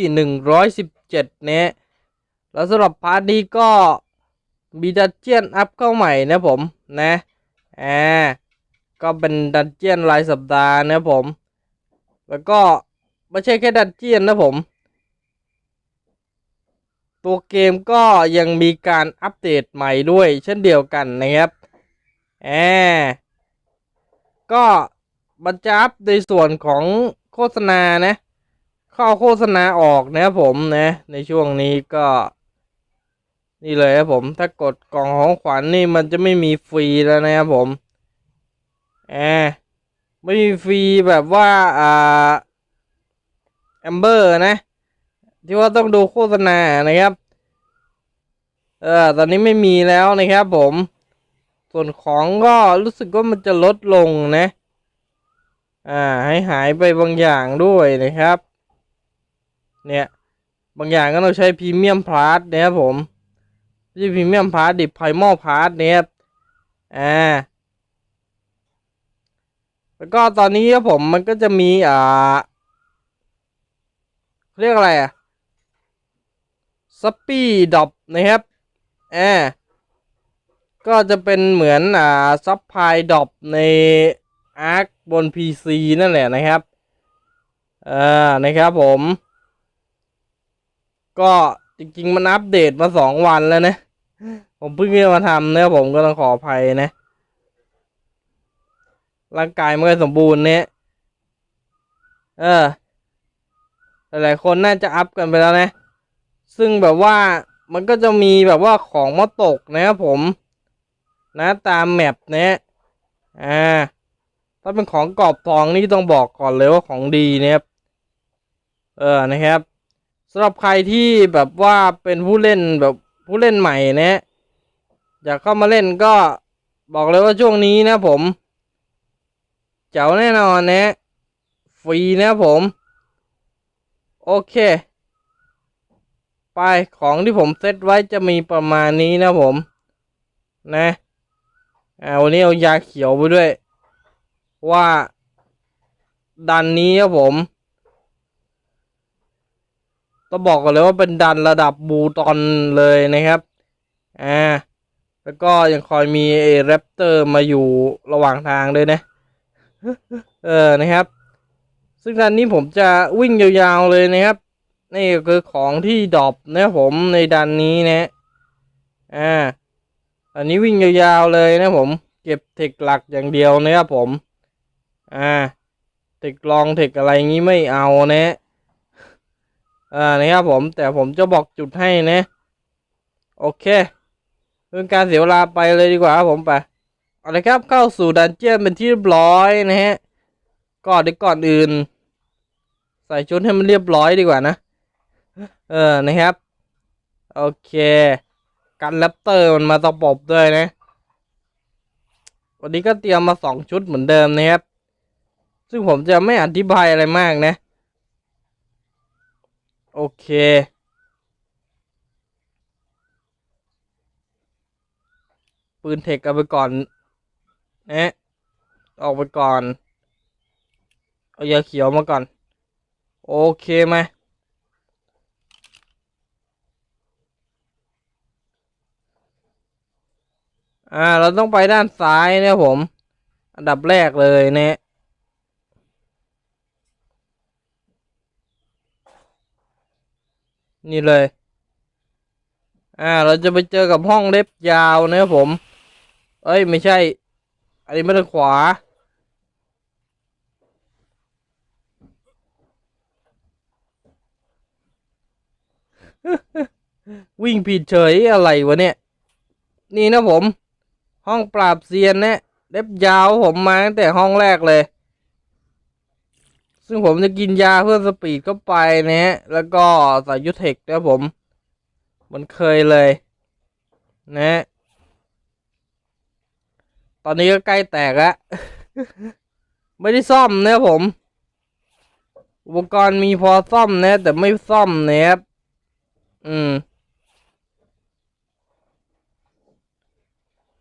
ที่หนึ่งร้อยสิบเจ็ดเนี่ยแล้วสำหรับพาร์ทนี้ก็มีดันเจียนอัพเข้าใหม่นะผมนะอ่าก็เป็นดันเจียนรายสัปดาห์นะผม แล้วก็ไม่ใช่แค่ดันเจียนนะผม ตัวเกมก็ยังมีการอัปเดตใหม่ด้วยเช่นเดียวกันนะครับแอก็มันจะอัพในส่วนของโฆษณานะ เข้าโฆษณาออกนะครับผมนะ ในช่วงนี้ก็ นี่เลยครับผม ถ้ากดกล่องของขวัญนี่มันจะไม่มีฟรีแล้วนะครับผมแอไม่มีฟรีแบบว่าอ่าแอมเบอร์นะ ที่ว่าต้องดูโฆษณานะครับ เออตอนนี้ไม่มีแล้วนะครับผม ส่วนของก็รู้สึกว่ามันจะลดลงนะ อ่า ให้หายไปบางอย่างด้วยนะครับ เนี่ย บางอย่างก็ต้องใช้พรีเมียมพาร์ทนะครับผมไม่ใช่พรีเมียมพาร์ทดิไพมอลพาร์ทนะครับอ่าแล้วก็ตอนนี้ครับผมมันก็จะมีอ่าเรียกอะไรอะสปีดอปนะครับแอบก็จะเป็นเหมือนอ่าซับพลายดอปในอาร์คบน PC นั่นแหละนะครับ เอ่านะครับผม ก็จริงๆมันอัปเดตมาสองวันแล้วนะ ผมเพิ่งมาทำนะผมก็ต้องขออภัยนะ ร่างกายไม่ค่อยสมบูรณ์เนี่ยเออ หลายๆคนน่าจะอัพกันไปแล้วนะ ซึ่งแบบว่ามันก็จะมีแบบว่าของมาตกนะครับผม นะตามแมปเนะอ่า ถ้าเป็นของกรอบทองนี่ต้องบอกก่อนเลยว่าของดีนะครับ เออนะครับ สำหรับใครที่แบบว่าเป็นผู้เล่นแบบผู้เล่นใหม่นะอยากเข้ามาเล่นก็บอกเลยว่าช่วงนี้นะผมเจ๋วแน่นอนนะฟรีนะผม โอเค ไปของที่ผมเซตไว้จะมีประมาณนี้นะผม นะอาวันนี้เอายาเขียวไปด้วย ว่าดันนี้ครับผม ต้องบอกกันเลยว่าเป็นดันระดับบูตอนเลยนะครับอ่าแล้วก็ยังคอยมีเอแรปเตอร์มาอยู่ระหว่างทางด้วยนะเออนะครับ ซึ่งดันนี้ผมจะวิ่งยาวๆเลยนะครับ นี่ก็คือของที่ดรอปนะผมในดันนี้นะอ่าอันนี้วิ่งยาวๆเลยนะผม เก็บเทคหลักอย่างเดียวนะครับผม อ่าเทคลองเทคอะไรงี้ไม่เอานะ อ่านะครับผมแต่ผมจะบอกจุดให้นะ โอเคเรื่องการเสียเวลาไปเลยดีกว่าครับผมไปเอาละครับเข้าสู่ดันเจียนเป็นที่เรียบร้อยนะฮะก่อนดีก่อนอื่น ใส่ชุดให้มันเรียบร้อยดีกว่านะ เออนะครับ โอเค กันแรปเตอร์มันมาตะปบด้วยนะ วันนี้ก็เตรียมมาสองชุดเหมือนเดิมนะครับ ซึ่งผมจะไม่อธิบายอะไรมากนะ โอเค ปืนเทคเอาไปก่อนนะออกไปก่อน เอายาเขียวมาก่อน โอเคไหมอ่า เราต้องไปด้านซ้ายเนี่ยผม อันดับแรกเลยเนี่ย นี่เลย อ่า เราจะไปเจอกับห้องเล็บยาวนะครับผม เอ้ย ไม่ใช่ อันนี้ไม่ได้ขวา วิ่งผิดเฉยอะไรวะเนี่ย นี่นะผม ห้องปราบเซียนเนี่ยเล็บยาวผมมาตั้งแต่ห้องแรกเลย ซึ่งผมจะกินยาเพื่อสปีดเข้าไปนะฮะแล้วก็ใส่ยูเทคนะผม มันเคยเลย นะ ตอนนี้ก็ใกล้แตกแล้ว ไม่ได้ซ่อมนะผม อุปกรณ์มีพอซ่อมนะ แต่ไม่ซ่อมนะครับอืม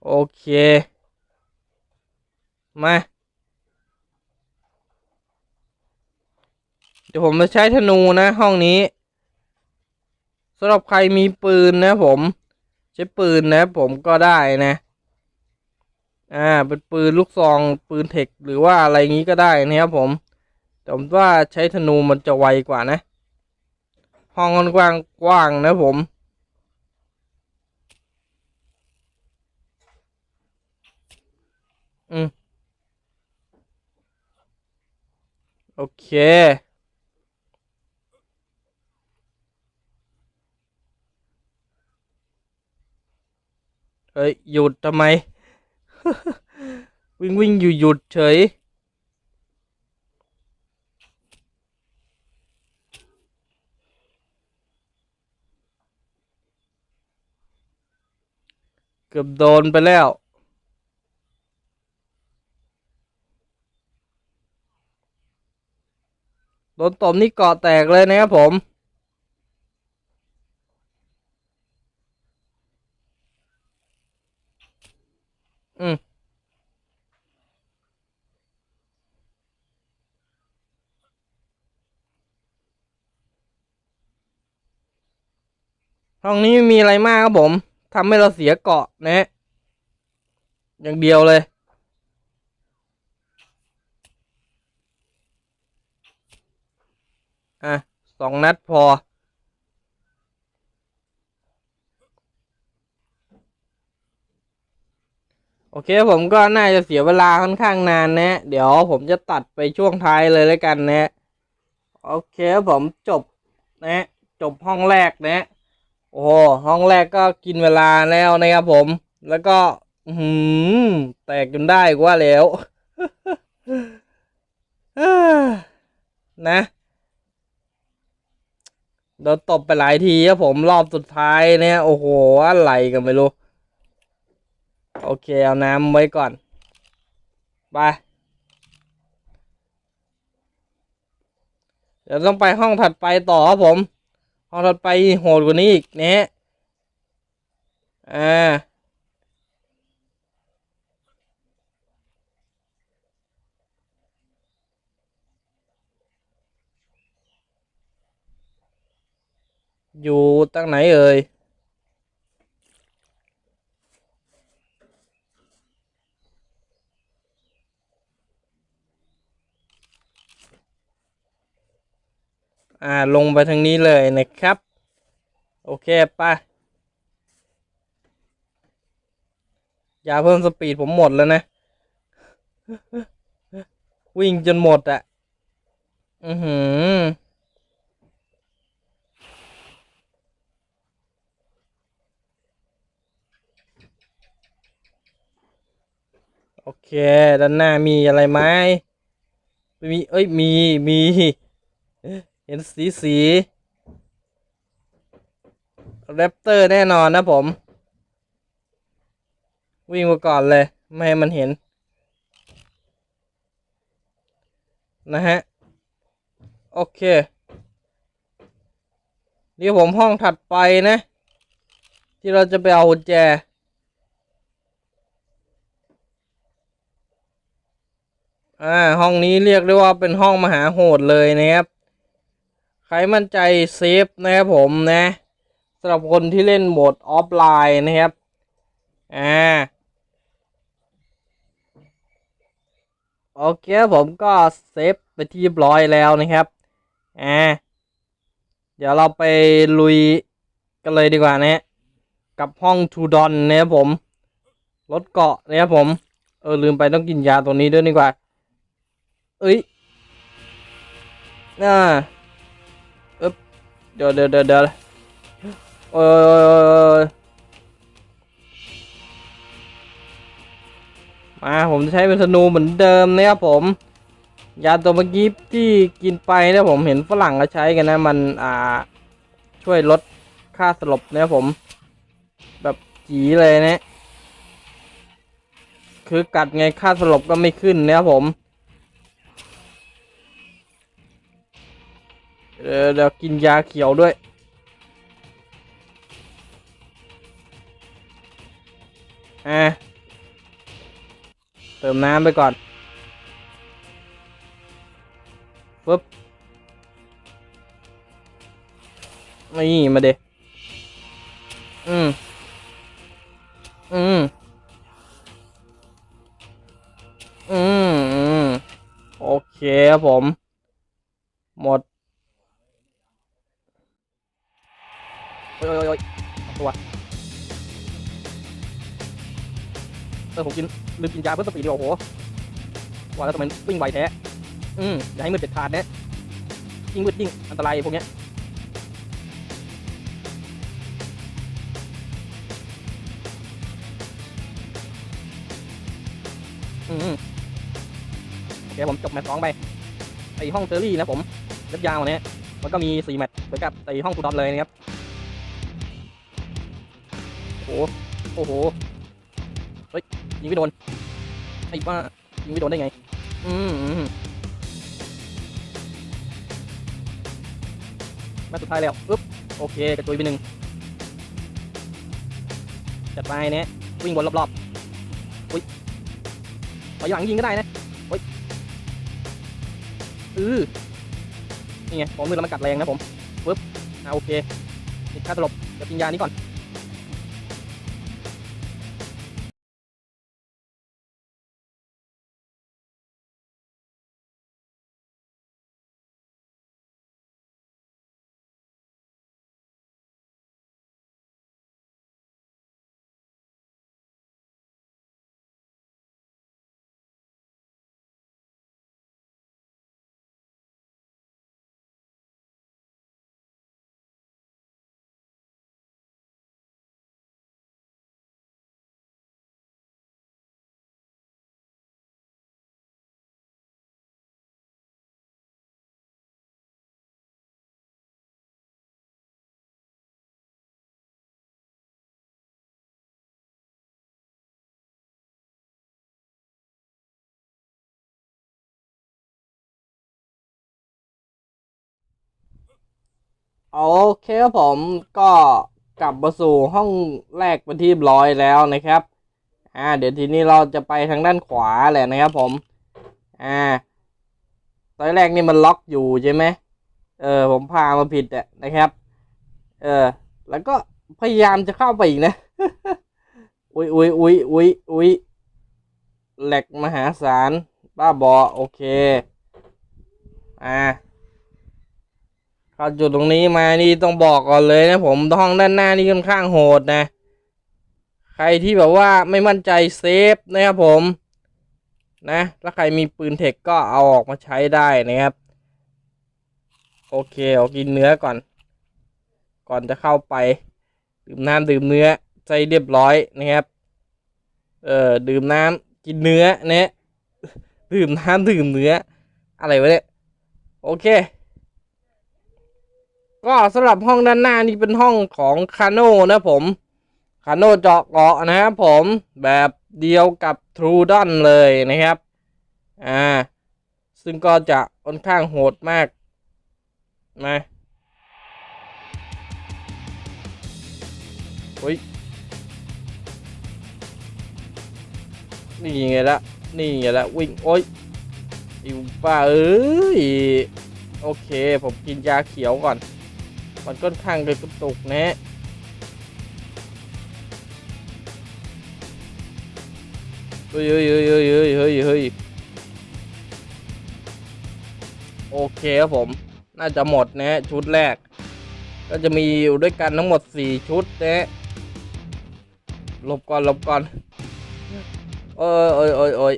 โอเค มา เดี๋ยวผมจะใช้ธนูนะ ห้องนี้สำหรับใครมีปืนนะผม ใช้ปืนนะ ผมก็ได้นะ อ่า เป็นปืนลูกซองปืนเทคหรือว่าอะไรงี้ก็ได้นะครับผม แต่ผมว่าใช้ธนูมันจะไวกว่านะ ห้องค่อนข้างกว้างนะผมอืม โอเค ฮ้ยหยุดทำไม วิ่งวิ่งอยู่หยุดเฉย เกือบโดนไปแล้วโดนตบนี่เกาะแตกเลยนะครับผม อืม ห้องนี้ไม่มีอะไรมากครับผมทำให้เราเสียเกาะนะฮะอย่างเดียวเลยอะสองนัดพอ โอเคผมก็น่าจะเสียเวลาค่อนข้างนานนะ เดี๋ยวผมจะตัดไปช่วงท้ายเลยแล้วกันนะ โอเคผมจบนะ จบห้องแรกนะ โอ้โหห้องแรกก็กินเวลาแล้วนะครับผม แล้วก็ หืมแตกจนได้กว่าแล้วนะโดนตบไปหลายทีครับผมรอบสุดท้ายเนี่ย โอ้โห อะไรกันไม่รู้ โอเค เอาน้ำไว้ก่อน ไปเดี๋ยวต้องไปห้องถัดไปต่อครับผม พอถัดไปโหดกว่านี้อีกเนี่ยอ่าอยู่ตั้งไหนเอ่ย อ่าลงไปทางนี้เลยนะครับ โอเคไปยาเพิ่มสปีดผมหมดแล้วนะ วิ่งจนหมดอะ่ะอือหือโอเค ด้านหน้ามีอะไรไหมมี เอ้ย มี มี เห็นสีสีแรปเตอร์แน่นอนนะผม วิ่งมาก่อนเลย ไม่ให้มันเห็น นะฮะ โอเคนี่ผมห้องถัดไปนะ ที่เราจะไปเอากุญแจอ่าห้องนี้เรียกได้ว่าเป็นห้องมหาโหดเลยนะครับ ใครมั่นใจเซฟนะครับผมนะสำหรับคนที่เล่นโหมดออฟไลน์นะครับ อ่า โอเคผมก็เซฟไปที่เรียบร้อยแล้วนะครับ อ่า เดี๋ยวเราไปลุยกันเลยดีกว่านะกับห้องทูดอนนะครับผมรถเกาะนะครับผม เออลืมไปต้องกินยาตัวนี้ด้วยดีกว่า เอ้ยน่า เดี๋ยวเดี๋ยวเดี๋ยวเดี๋ยวโอ้ยมาผมจะใช้เป็นธนูเหมือนเดิมนะครับผม ยาตัวเมื่อกี้ที่กินไปนะผมเห็นฝรั่งก็ใช้กันนะมันอ่าช่วยลดค่าสลบนะครับผม แบบจีเลยนะ คือกัดไงค่าสลบก็ไม่ขึ้นนะครับผม เดี๋ยวเดี๋ยวกินยาเขียวด้วย อะ เติมน้ำไปก่อนปึ๊บนี่มาเดอืม อืม อืมอืมโอเคครับผม หมด โอ้ยโอ้ยโอ้ยตัวเออผมกินลืมกินยาเพิ่มสปีดดีกว่าโอ้โหว่าแล้วทำไมวิ่งไวแท้อืมอย่าให้มืดเด็ดขาดนะยิ่งมืดยิ่งอันตรายพวกเนี้ยอืมโอเคผมจบแมตช์สองไปไอห้องเซอรี่นะผมเล็บยาวเนี่ยมันก็มีสี่แมตช์เหมือนกับไอห้องฟูดอนเลยนะครับ อ้โห เฮ้ย ยิงไม่โดน ไอ้บ้า ยิงไม่โดนได้ไง อืมอืมแมตช์สุดท้ายแล้วปึ๊บ โอเค กระจุยไปหนึ่งจัดไปเนี่ยวิ่งวนรอบๆ อุ้ยถอยหลังยิงก็ได้นะโอ้ยอือนี่ไงผมมือแล้วมันกัดแรงนะผมปึ๊บอ่าโอเคติดค่าตลบเดี๋ยวกินยานี้ก่อน โอเคครับผมก็กลับมาสู่ห้องแรกเป็นที่บร้อยแล้วนะครับ อ่า เดี๋ยวทีนี้เราจะไปทางด้านขวาแหละนะครับผม อ่า ตอนแรกนี่มันล็อกอยู่ใช่ไหมเออ ผมพามาผิดอะนะครับ เออ แล้วก็พยายามจะเข้าไปอีกนะ อุ้ยอุ้ยอุ้ยอุ้ยอุ้ยแหลกมหาศาล บ้าบอ โอเค อ่า เข้าจุดตรงนี้มานี่ต้องบอกก่อนเลยนะผมห้องด้านหน้านี่ค่อนข้างโหดนะ ใครที่แบบว่าไม่มั่นใจเซฟนะครับผมนะถ้าใครมีปืนเทคก็เอาออกมาใช้ได้นะครับ โอเคเอากินเนื้อก่อน ก่อนจะเข้าไป ดื่มน้ำดื่มเนื้อใจเรียบร้อยนะครับ เอ่อดื่มน้ำกินเนื้อเนี่ยดื่มน้ำดื่มเนื้อ อะไรวะเนี่ย โอเค ก็สำหรับห้องด้านหน้านี่เป็นห้องของคาโน่นะผมคาโน่เจาะเกาะนะครับผมแบบเดียวกับทรูดอนเลยนะครับอ่าซึ่งก็จะค่อนข้างโหดมากนะเฮ้ยนี่ไงละนี่ไงละวิ่งโอ้ยอิวป้าเอ้ยโอเค ผมกินยาเขียวก่อน มันค่อนข้างเลยกระตุกนะเฮ้ยเฮ้ยเฮ้ยเฮ้ยเฮ้ยเฮ้ยโอเคครับผม น่าจะหมดนะชุดแรก ก็จะมีอยู่ด้วยกันทั้งหมดสี่ชุดนะหลบก่อนหลบก่อนโอ้ยโอ้ยโอ้ยโอ้ย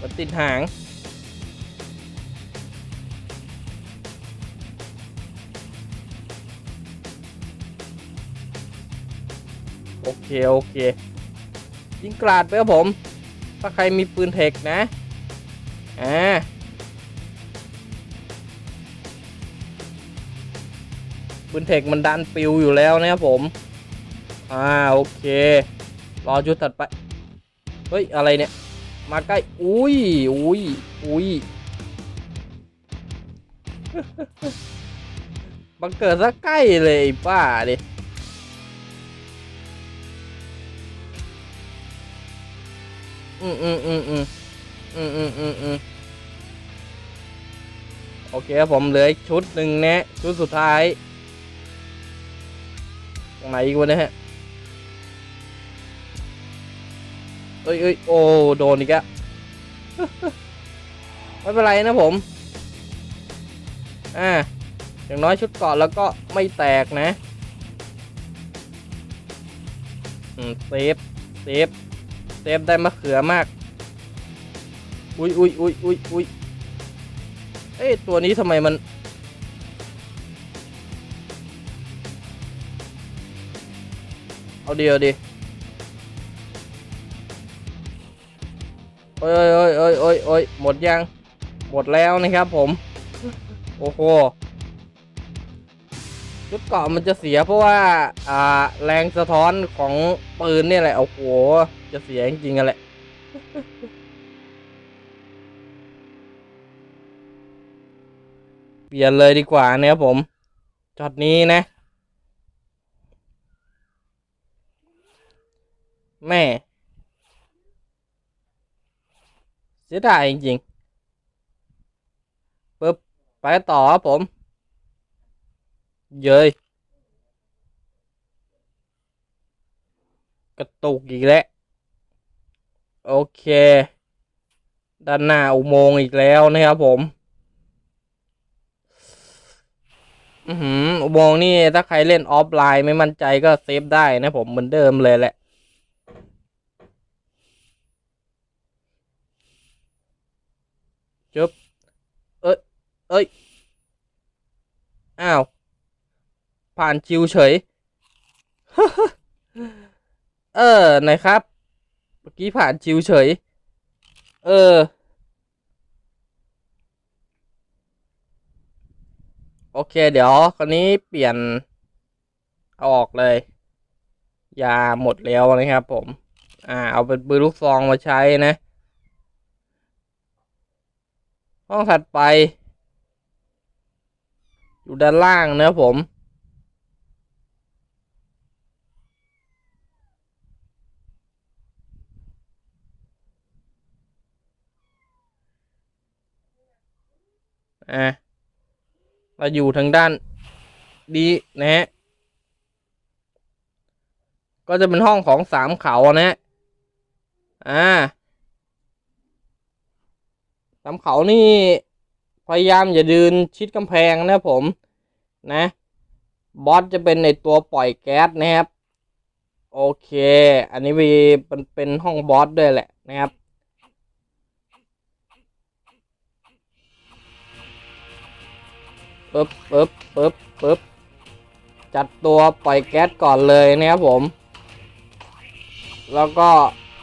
มันติดหาง โอเคโอเค ยิงกราดไปครับผม ถ้าใครมีปืนเทคนะ อ่า ปืนเทคมันดันปิวอยู่แล้วนะครับผม อ่า โอเค รอชุดถัดไป เฮ้ย อะไรเนี่ย มาใกล้ อุ้ย อุ้ย อุ้ยบังเกิดซะใกล้เลยไอ้ป้าดิ อืมอืมอืมอืมอืมอืมอืมอืมโอเคครับผมเหลือชุดหนึ่งนะชุดสุดท้ายตรงไหนอีกวะเนี่ยฮะเอ้ยเอ้ยโอ้โดนอีกอะไม่เป็นไรนะผม อ่า อย่างน้อยชุดเกาะแล้วก็ไม่แตกนะ อืมเซฟเซฟ เซฟได้มะเขือมาก อุ้ยอุ้ยอุ้ยอุ้ยอุ้ยเอ้ยตัวนี้ทำไมมัน เอาดีเอาดีโอ้ยโอ้ยโอ้ยโอ้ยโอ้ยหมดยัง หมดแล้วนะครับผม โอ้โห ชุดเกาะมันจะเสียเพราะว่า อ่า แรงสะท้อนของปืนเนี่ยแหละ โอ้โห จะเสียจริงๆกันแหละเปลี่ยนเลยดีกว่านะครับผมช็อตนี้นะ แม่ เสียดายจริงๆปึ๊บ ไปต่อครับผม เย้ยกระตุกอีกแล้วโอเค ด้านหน้าอุโมงค์อีกแล้วนะครับผม อือหืออุโมงค์นี่ถ้าใครเล่นออฟไลน์ไม่มั่นใจก็เซฟได้นะผมเหมือนเดิมเลยแหละจุ๊บเอ้ย เอ้ย อ้าว ผ่านชิวเฉย เออไหนครับ เมื่อกี้ผ่านชิวเฉย เออ โอเค เดี๋ยวคราวนี้เปลี่ยนเอาออกเลย ยาหมดแล้วนะครับผม อ่า เอาเป็นปืนลูกซองมาใช้นะ ห้องถัดไป อยู่ด้านล่างนะผม อะเราอยู่ทางด้านดีนะฮะก็จะเป็นห้องของสามเขานะฮะอ่าสามเขานี่พยายามอย่ายืนชิดกำแพงนะผมนะบอสจะเป็นในตัวปล่อยแก๊สนะครับ โอเค อันนี้เป็นเป็นห้องบอสด้วยแหละนะครับ ปึ๊บปึ๊บปึ๊บปึ๊บจัดตัวปล่อยแก๊สก่อนเลยนะครับผม แล้วก็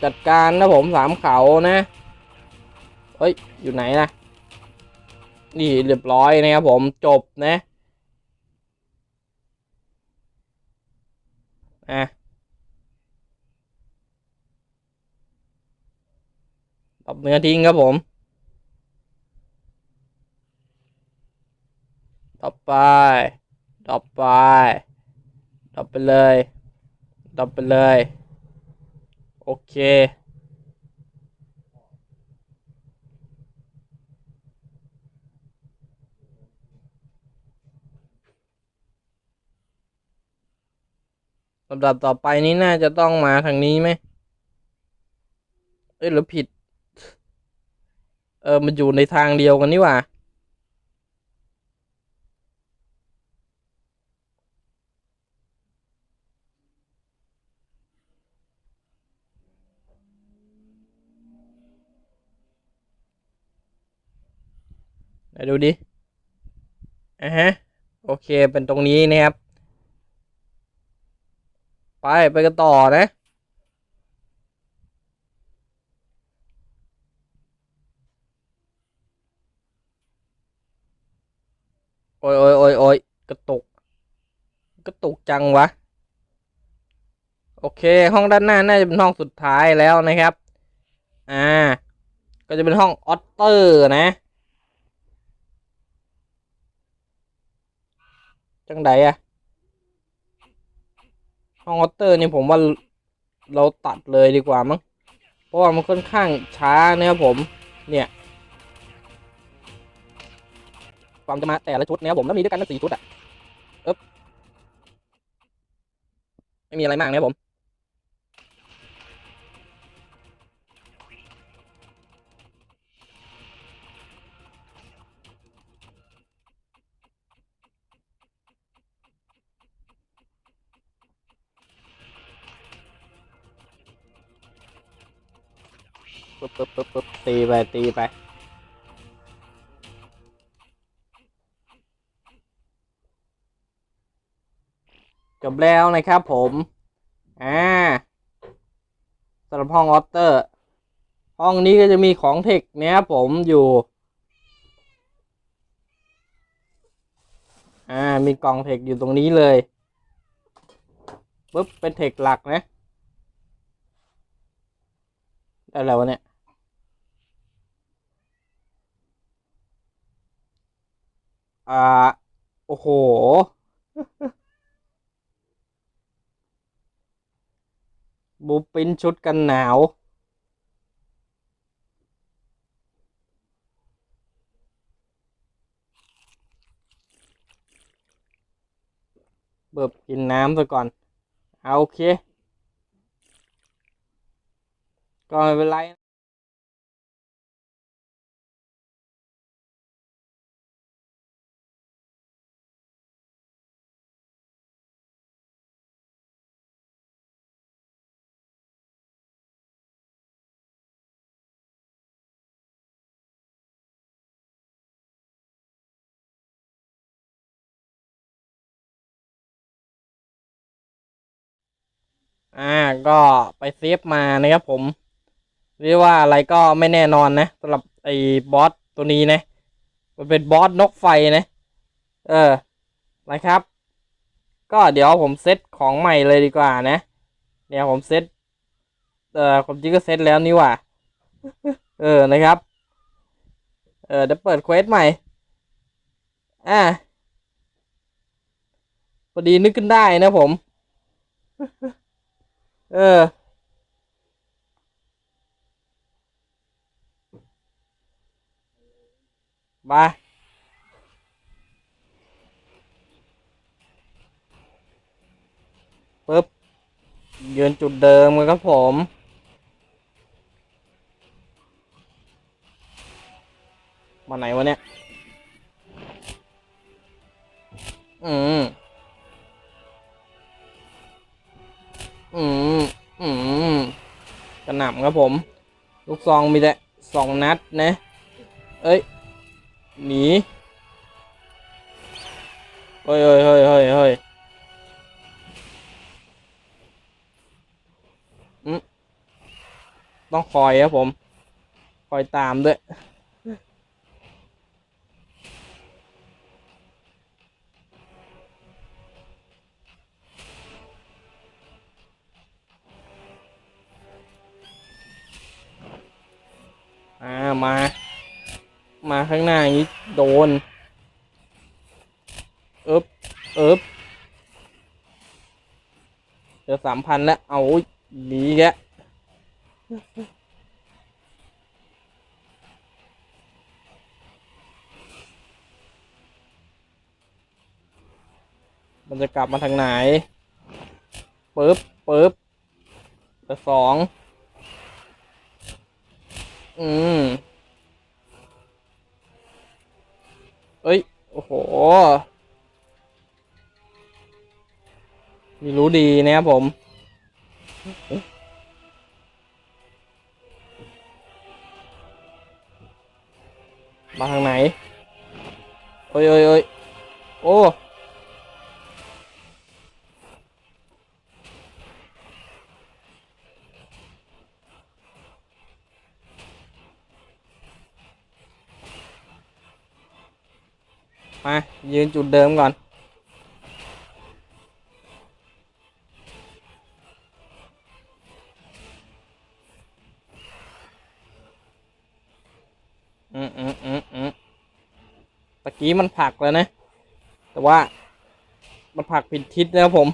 จัดการนะผมสามเขานะเฮ้ย อยู่ไหนนะนี่เรียบร้อยนะครับผมจบนะอะตบเนื้อทิ้งครับผม ต่อไปต่อไปต่อไปเลยต่อไปเลย โอเค ลำดับต่อไปนี้น่าจะต้องมาทางนี้ไหม เอ้ยหรือผิด เออ มันอยู่ในทางเดียวกันนี่หว่า ดูดิอะฮะ โอเค เป็นตรงนี้นะครับ ไป ไปกันต่อนะ โอ้ยโอ้ยโอ้ยโอ้ยกระตุก กระตุกจังวะ โอเค ห้องด้านหน้า น่าจะเป็นห้องสุดท้ายแล้วนะครับ อ่า ก็จะเป็นห้องออตเตอร์นะ จังไดอะห้องออตเตอร์นี่ผมว่าเราตัดเลยดีกว่ามั้ง เพราะว่ามันค่อนข้างช้านะครับผม เนี่ยความจะมาแต่ละชุดนะครับผมแล้วมีด้วยกันทั้งสี่ชุดอะเอ๊บไม่มีอะไรมากนะครับผม ปึ๊บปึ๊บปึ๊บปึ๊บตีไปตีไปจบแล้วนะครับผม อ่าสำหรับห้องออเตอร์ ห้องนี้ก็จะมีของเทคเนี้ยผมอยู่ อ่า มีกล่องเทคอยู่ตรงนี้เลย ปุ๊บ เป็นเทคหลักนะ ได้แล้ววะเนี่ย อ่า โอ้โห บูปินชุดกันหนาว เบิบกินน้ำซะก่อน เอาโอเค ก็ไม่เป็นไร อ่าก็ไปเซฟมานะครับผมเรียกว่าอะไรก็ไม่แน่นอนนะสำหรับไอ้บอสตัวนี้นะ มันเป็นบอสนกไฟนะ เออนะครับ ก็เดี๋ยวผมเซตของใหม่เลยดีกว่านะ เดี๋ยวผมเซตเอ่อผมจริงก็เซตแล้วนี่หว่าเออนะครับ เออเดี๋ยวเปิดเควสใหม่ อ่าพอดีนึกขึ้นได้นะผม เออ มา ปึ๊บ ยืนจุดเดิมกันครับผม มาไหนวะเนี่ย ครับผม ลูกซองมีแต่สองนัดนะ เอ้ย หนีเฮ้ยเฮ้ยเฮ้ยเฮ้ยเฮ้ยต้องคอยครับผม คอยตามด้วยามา มาข้างหน้าอย่างนี้โดนเอ๊บเอ๊บเจอสามพันแล้ว เอาหนีแกมันจะกลับมาทางไหนปึ๊บปึ๊บเจอสอง อืม เอ้ย โอ้โหมีรู้ดีนะครับผม มาทางไหน เอ้ยเอ้ยเอ้ยโอ้ มา ยืนจุดเดิมก่อนอืมอืมอืมอืมตะกี้มันผลักแล้วนะ แต่ว่า มันผลักผิดทิศนะครับผม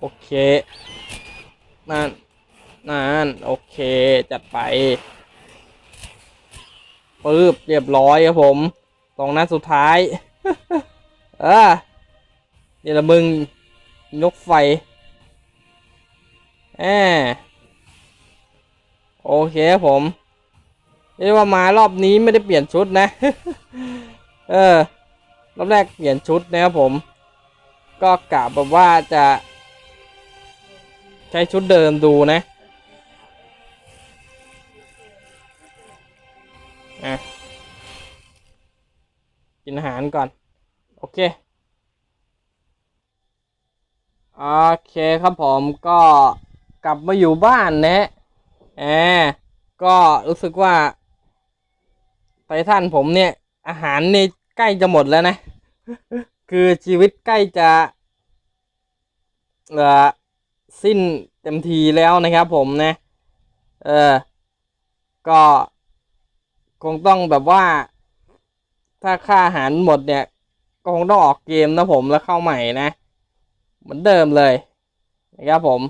โอเคนั่นนั่นโอเค จัดไปปึ๊บเรียบร้อยครับผม ตรงนั้นสุดท้าย เออเดี๋ละมึงยกไฟแหมโอเคผมเรียกว่ามารอบนี้ไม่ได้เปลี่ยนชุดนะ เออ รอบแรกเปลี่ยนชุดนะครับผม ก็กะแบบว่าจะ ใช้ชุดเดิมดูนะอะินอาหารก่อน โอเค โอเคครับผมก็กลับมาอยู่บ้านนะแอบก็รู้สึกว่าไททันผมเนี่ย อาหารนี่ใกล้จะหมดแล้วนะ คือชีวิตใกล้จะเออสิ้นเต็มทีแล้วนะครับผมนะ เออ ก็คงต้องแบบว่า ถ้าค่าอาหารหมดเนี่ยก็คงต้องออกเกมนะผมแล้วเข้าใหม่นะ เหมือนเดิมเลยนะครับผม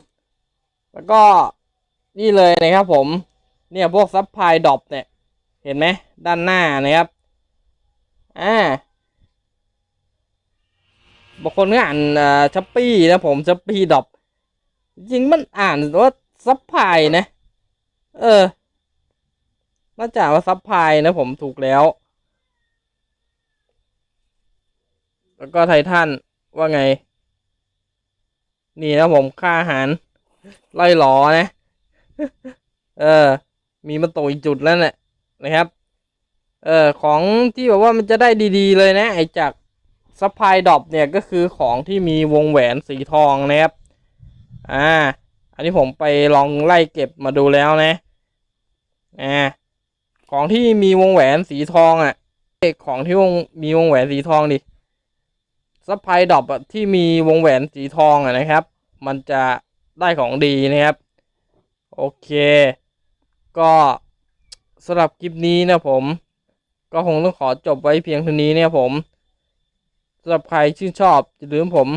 แล้วก็นี่เลยนะครับผม เนี่ยพวกซับพลายดรอปเนี่ย เห็นไหมด้านหน้านะครับ อ่าบางคนก็อ่านช้อปปี้นะผมช้อปปี้ดรอปจริงมันอ่านว่าซับพลายนะ เออน่าจะว่าซับพลายนะผมถูกแล้ว แล้วก็ไททันว่าไง นี่นะผมค่าอาหาร ไล่หลอนะ เออ มีมาตกอีกจุดแล้วเนี่ยนะครับ เออของที่แบบว่ามันจะได้ดีๆเลยนะ ไอจากซัพพลายดรอปเนี่ยก็คือของที่มีวงแหวนสีทองนะครับ อ่า อันนี้ผมไปลองไล่เก็บมาดูแล้วนะ อ่า ของที่มีวงแหวนสีทองอะเอของที่วงมีวงแหวนสีทองดิ ซัพพลายดอปที่มีวงแหวนสีทองนะครับ มันจะได้ของดีนะครับ โอเค ก็สำหรับคลิปนี้นะผม ก็คงต้องขอจบไว้เพียงเท่านี้เนี่ยผมสำหรับใครชื่นชอบอย่าลืมผม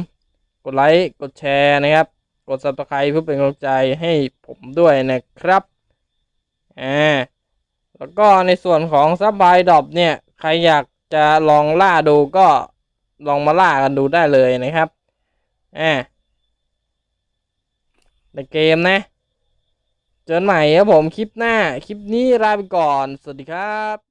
กดไลค์กดแชร์นะครับ กด subscribe เพื่อเป็นกำลังใจให้ผมด้วยนะครับอ่าแล้วก็ในส่วนของซับบดอบเนี่ย ใครอยากจะลองล่าดูก็ ลองมาล่ากันดูได้เลยนะครับอ่าในเกมนะ เจอกันใหม่ครับผมคลิปหน้า คลิปนี้ลาไปก่อน สวัสดีครับ